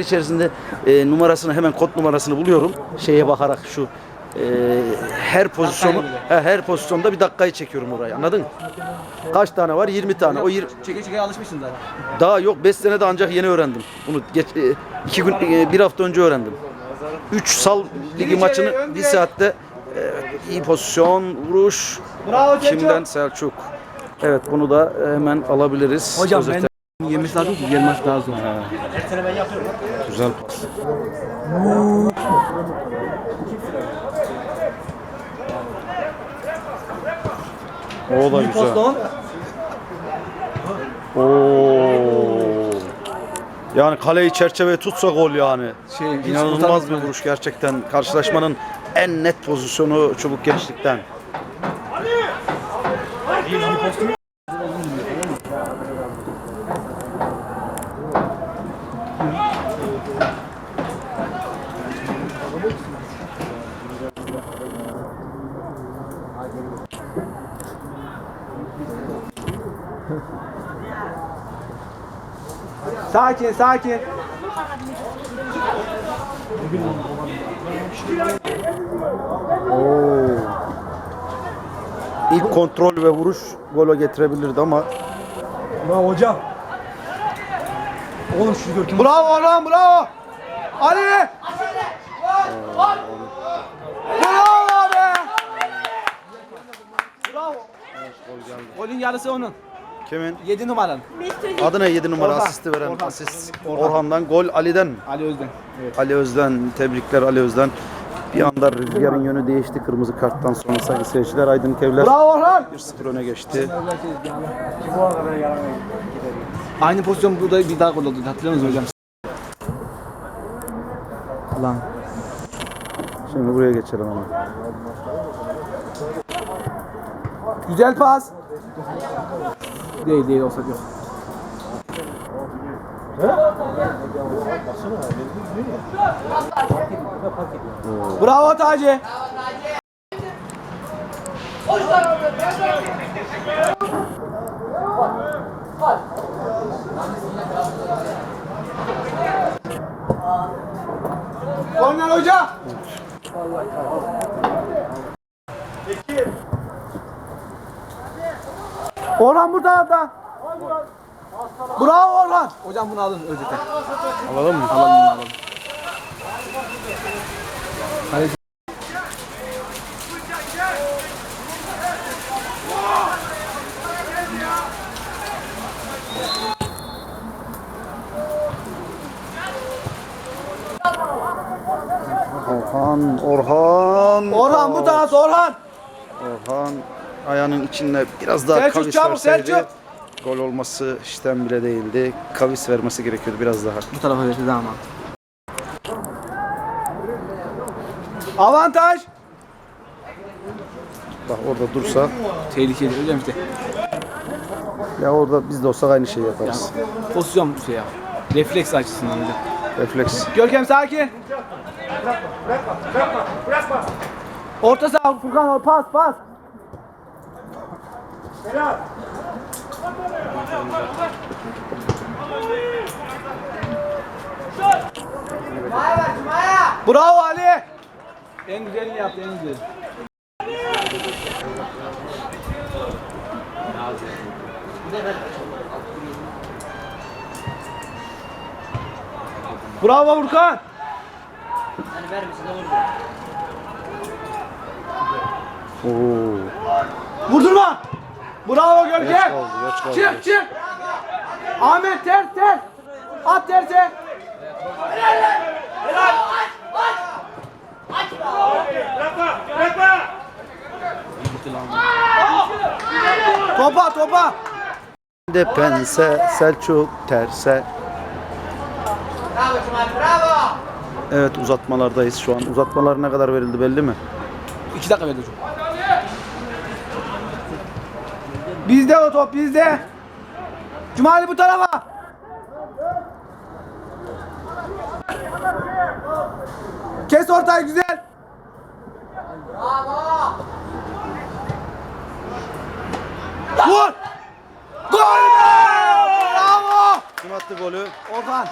içerisinde e, numarasını hemen kod numarasını buluyorum. Şeye bakarak şu e, her pozisyonu he, her pozisyonda bir dakikayı çekiyorum oraya. Anladın? mı? Kaç tane var? 20 tane. O 20, Çeke çeke alışmışsın zaten. daha yok 5 senede ancak yeni öğrendim. Bunu geç, 2 gün e, bir hafta önce öğrendim. 3 sal ligi maçını bir saatte e, iyi pozisyon, vuruş. Bravo Kimden Selçuk. Evet bunu da hemen alabiliriz. Hocam ben yemesi lazım ki gelmesi daha zor. Güzel pas. O da güzel. Oo. Yani kaleyi çerçeveye tutsa gol yani. Şey, hiç İnanılmaz bir vuruş gerçekten. Karşılaşmanın en net pozisyonu çubuk gençlikten. Sakin sakin. Oo. İlk kontrol ve vuruş gole getirebilirdi ama Bravo hocam. Oğlum şu görkemi. Bravo Orhan bravo. Ali. Bravo be. Bravo. Golün yarısı onun. Kimin? 7 numaralı. Adı ne 7 numara Orhan. asisti veren Orhan. asist Orhan. Orhan'dan gol Ali'den. Ali Özden. Evet. Ali Özden tebrikler Ali Özden. Bir anda rüzgarın yönü değişti kırmızı karttan sonra sayın seyirciler Aydın Kevler Bravo Orhan. 1-0 öne geçti. Aynı pozisyon burada bir daha gol oldu. Hatırlıyor musunuz hocam? Lan. Şimdi buraya geçelim ama. Güzel pas. Değil değil olsa yok. Bravo Taci. Korner hoca. Orhan burada da. Bravo Orhan. Hocam bunu alın Özet'e. Alalım mı? Alalım bunu alalım. Hadi. Orhan, Orhan. Orhan bu taraf Orhan. Orhan ayağının içinde biraz daha Selçuk, kavis çabuk, verseydi Selçuk. gol olması işten bile değildi. Kavis vermesi gerekiyordu biraz daha. Bu tarafa verdi ama. Avantaj. Bak orada dursa Tehlikeli hocam işte. ya orada biz de olsak aynı şeyi yaparız. Pozisyon şey ya. Refleks açısından hocam. Refleks. Görkem sakin. Orta saha Furkan pas pas. Bravo Ali. En güzelini yaptı en güzel. Bravo Furkan. Oo. Vurdurma. Bravo Geç Görkem. kaldı, geç kaldı. Çık çık. Ahmet ters ters. At terse. Topa topa. De pense Selçuk terse. Evet uzatmalardayız şu an. Uzatmalar ne kadar verildi belli mi? İki dakika verdi hocam. Bizde o top bizde. Cumali bu tarafa. Kes ortayı güzel. Vur. Gol! Bravo. Kim attı golü? Orhan.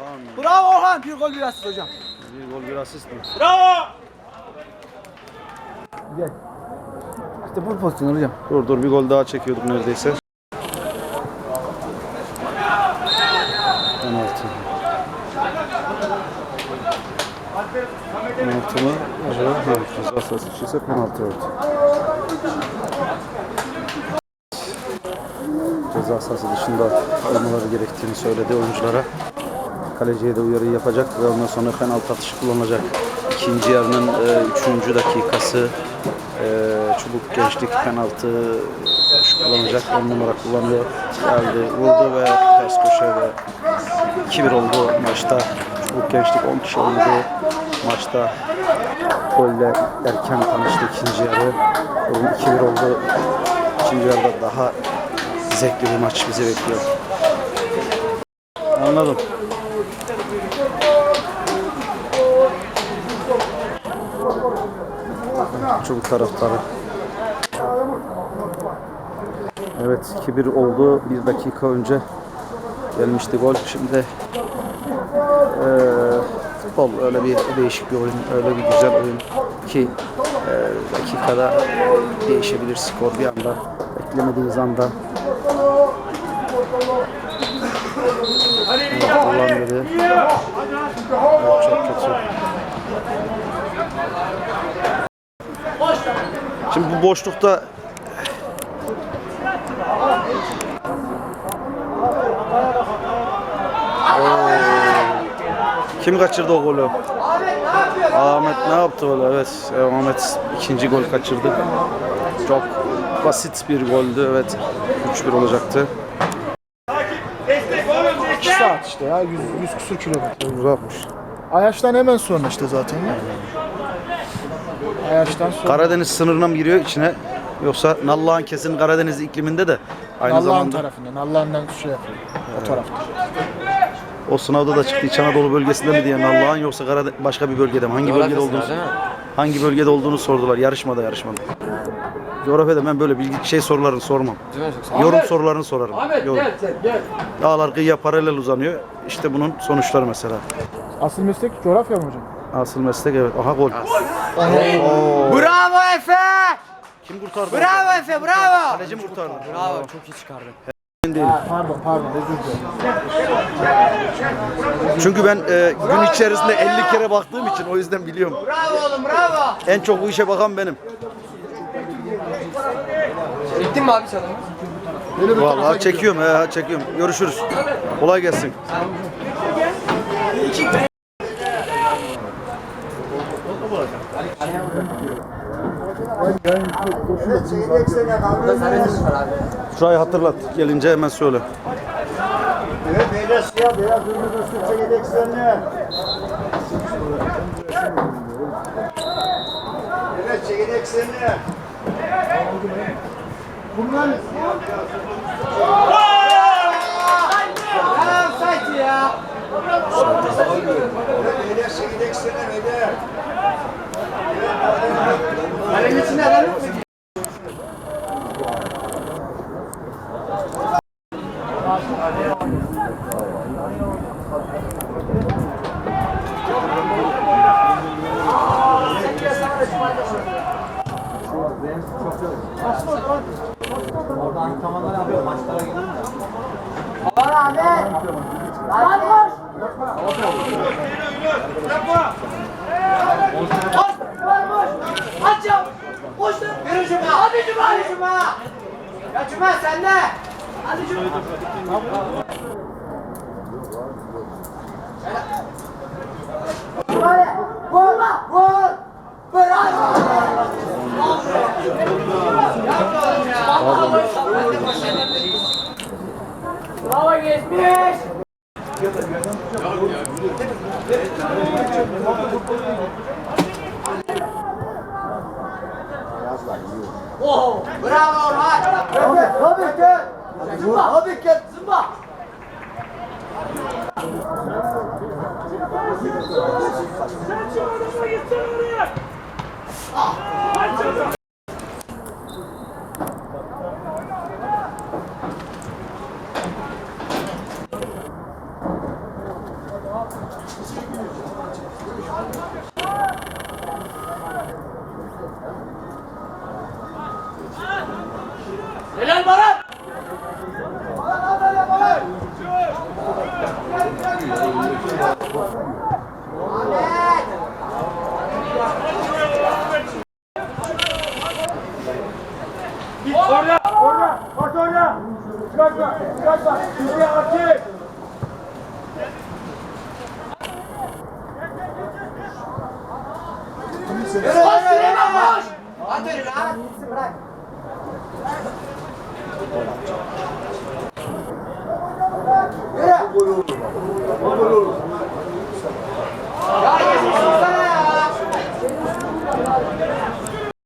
Orhan. Bravo Orhan. Bir gol bir asist hocam. Bir gol bir asist mi? İşte bu pozisyon hocam. Dur dur bir gol daha çekiyorduk neredeyse. Penaltı. Penaltı mı? Acaba. Ceza sahası içiyse penaltı evet. Ceza sahası dışında olmaları gerektiğini söyledi oyunculara. Kaleciye de uyarı yapacak ve ondan sonra penaltı atışı kullanılacak. İkinci yarının e, üçüncü dakikası çubuk gençlik penaltı atışı kullanacak. 10 numara kullanıyor. Geldi, vurdu ve ters köşe ve 2-1 oldu maçta. Çubuk gençlik 10 kişi oynadı maçta. Golle erken tanıştı ikinci yarı. Durum 2-1 oldu. İkinci yarıda daha zevkli bir maç bizi bekliyor. Anladım. Çubuk taraftarı. Evet 2-1 oldu. Bir dakika önce gelmişti gol. Şimdi eee futbol öyle bir değişik bir oyun, öyle bir güzel oyun ki eee, dakikada değişebilir skor bir anda. Beklemediğiniz anda. Evet, Ulan dedi. Evet, çok kötü. Şimdi bu boşlukta Oo. Kim kaçırdı o golü? Ahmet ne yaptı öyle? Evet, e, Ahmet ikinci gol kaçırdı. Çok basit bir goldü. Evet, 3-1 olacaktı. 2 saat işte ya 100, 100 küsur kilometre. Uzakmış. Ayaş'tan hemen sonra işte zaten ya. Ayaş'tan sonra Karadeniz sınırına mı giriyor içine? Yoksa Nallıhan kesin Karadeniz ikliminde de aynı Nallıhan zamanda tarafından. Nallıhan'dan şey yapıyor. O tarafta. o sınavda da çıktı İç Anadolu bölgesinde mi diye Nallıhan yoksa Karadeniz başka bir bölgede mi? Hangi bölgede olduğunu hangi bölgede olduğunu sordular yarışmada yarışmada. Coğrafyada ben böyle bilgi şey sorularını sormam. Yorum sorularını sorarım. Yorum. Dağlar kıyıya paralel uzanıyor. İşte bunun sonuçları mesela. Asıl meslek coğrafya mı hocam? Asıl meslek evet. Aha gol. Bravo Efe. Kim kurtardı? Bravo Efe bravo. Kaleci mi kurtardı? Bravo çok iyi çıkardı. Ha, pardon pardon özür dilerim. Çünkü ben e, gün içerisinde 50 kere baktığım için o yüzden biliyorum. Bravo oğlum bravo. En çok bu işe bakan benim. Çektin mi abi bir tarafa Vallahi gidiyor. çekiyorum he, çekiyorum. Görüşürüz. Kolay gelsin. Şurayı hatırlat. Gelince hemen söyle. Evet beyler siyah beyaz kırmızı Türkçe yedeklerini. Evet çekirdeklerini. Bunlar Bravo Sayti ya. beyler çekirdeklerini beyler. మళ్ళీ Boş ver. Yürü Cuma. Hadi Cuma. Hadi Cuma. Ya Cuma sen de. Hadi Cuma. Vur. Vur. Bravo. Bravo geçmiş. Oh, bravo Orhan. Tabii, tabii ki. Zımba. Tabii ki. Zımba. Helal seni. Yürü koş Süleyman koş. At önü lan. Bırak. Yürü. Bu gol olur. Bu gol olur. Ya yesin